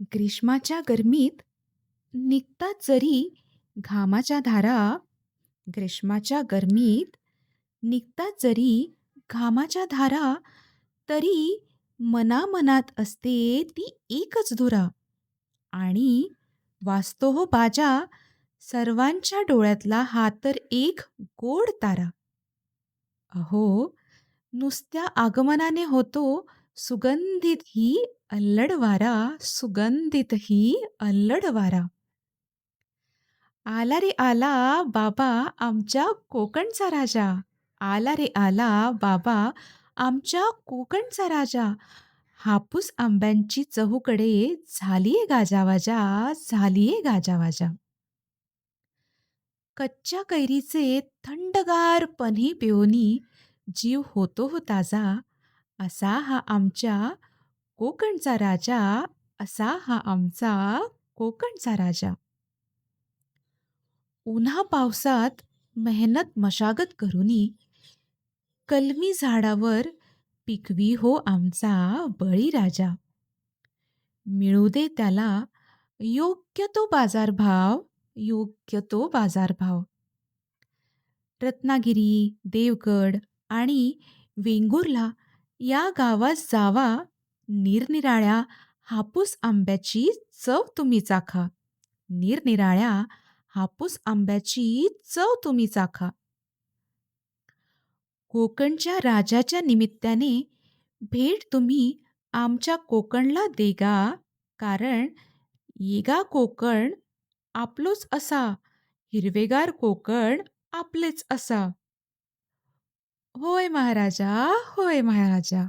ग्रीष्माच्या गरमीत निघतात जरी घामाच्या धारा ग्रीष्माच्या गरमीत निघतात जरी घामाच्या धारा तरी मनामनात असते ती एकच धुरा. आणि वाजतो हो बाजा सर्वांच्या डोळ्यातला हा तर एक गोड तारा. अहो नुसत्या आगमनाने होतो सुगंधित ही अल्लड वारा सुगंधित ही अल्लड वारा. आला रे आला बाबा आमच्या कोकणचा राजा. आला रे आला बाबा आमच्या कोकणचा राजा. हापूस आंब्यांची चहूकडे झालीये गाजावाजा झालीये गाजावाजा. कच्च्या कैरीचे थंडगार पन्ही पिओनी जीव होतो हो ताजा. असा हा आमच्या कोकणचा राजा असा हा आमचा कोकणचा राजा. उन्हा पावसात मेहनत मशागत करूनी कलमी झाडावर पिकवी हो आमचा बळीराजा मिळू दे त्याला योग्य तो बाजारभाव योग्य तो बाजारभाव. रत्नागिरी देवगड आणि वेंगुर्ला या गावात जावा निरनिराळ्या हापूस आंब्याची चव तुम्ही चाखा. निरनिराळ्या हापूस आंब्याची चव तुम्ही चाखा. कोकणच्या राजाच्या निमित्ताने भेट तुम्ही आमच्या कोकणला देगा कारण येगा कोकण आपलोच असा हिरवेगार कोकण आपलेच असा. होय महाराजा होय महाराजा